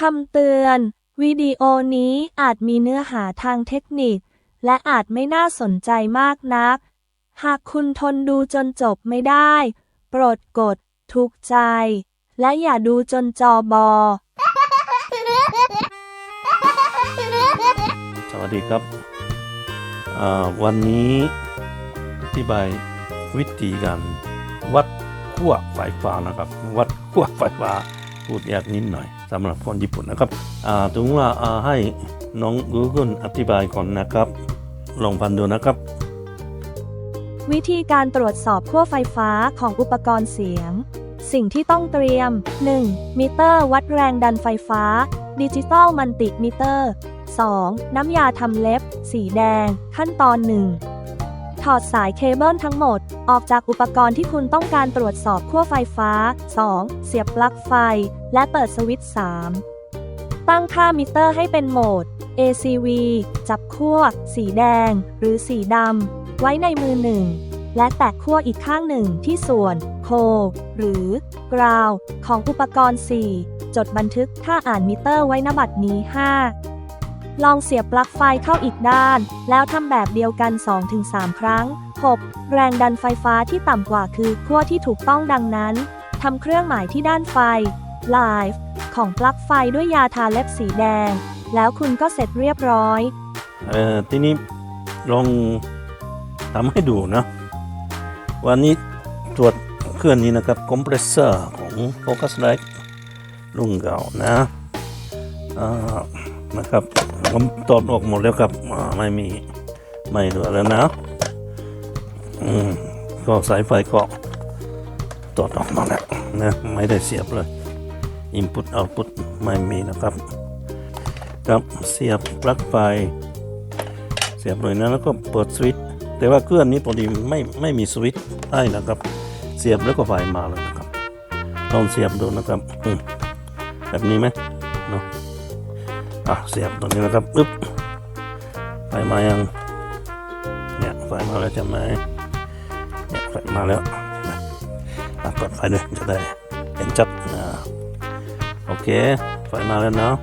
คำเตือน วิดีโอนี้อาจมีเนื้อหาทางเทคนิค และอาจไม่น่าสนใจมากนัก หากคุณทนดูจนจบไม่ได้ โปรดกด ถูกใจ และอย่าดูจนจอบอ สวัสดีครับอ่าวันนี้อธิบายวิธีการวัดขั้วไฟฟ้านะครับ วัดขั้วไฟฟ้า พูดยากนิดหน่อยสำหรับคนญี่ปุ่นนะครับถึงว่าอ่าให้น้อง Google อธิบายก่อนนะครับ ลองฟังดูนะครับ วิธีการตรวจสอบขั้วไฟฟ้าของอุปกรณ์เสียง สิ่งที่ต้องเตรียม 1. มิเตอร์วัดแรงดันไฟฟ้า ดิจิตอลมันติมิเตอร์ 2. น้ำยาทำเล็บ สีแดง ขั้นตอน 1. ถอดสายเคเบิลทั้งหมด ออกจากอุปกรณ์ที่คุณต้องการตรวจสอบขั้วไฟฟ้า 2. เสียบปลั๊กไฟ และเปิดสวิตช์ 3. ตั้งค่ามิเตอร์ให้เป็นโหมด ACV จับขั้ว สีแดง หรือสีดำ ไว้ในมือหนึ่ง และแตะขั้วอีกข้างหนึ่งที่ส่วน โค หรือกราว ของอุปกรณ์ 4 จดบันทึกค่าอ่านมิเตอร์ไว้นบัตรนี้ 5 ลองเสียบปลั๊กไฟเข้าอีกด้าน แล้วทำแบบเดียวกัน 2-3 ครั้ง 6. แรงดันไฟฟ้าที่ต่ำกว่าคือขั้วที่ถูกต้องดังนั้นทำเครื่องหมายที่ด้านไฟ Live ของปลั๊กไฟด้วยยาทาเล็บสีแดง แล้วคุณก็เสร็จเรียบร้อย เอ่อทีนี้ลองทำให้ดูนะวันนี้ตรวจเครื่องนี้นะครับคอมเพรสเซอร์ของ Focusrite รุ่นเก่านะอ่า นะครับผมตรวจออกหมดแล้วครับไม่มีไม่เหลือแล้วนะก็สายไฟก็ตรวจออกมาแล้วนะไม่ได้เสียบเลย Input Output ไม่มีนะครับ ครับเสียบปลั๊กไฟ เสียบเลยนะแล้วก็เปิดสวิตช์แต่ว่าเครื่องนี้พอดีไม่ไม่มีสวิตช์ให้นะครับ เสียบแล้วก็ไฟมาเลยนะครับลองเสียบดูนะครับแบบนี้ไหมเนาะ อะเสียบตรงนี้นะครับอึ๊บไฟมายังเนี่ยไฟมาแล้วจะไหมเนี่ยไฟมาแล้วอะเปิดไฟด้วยจะได้เห็นชัดนะโอเคไฟมาแล้วเนาะ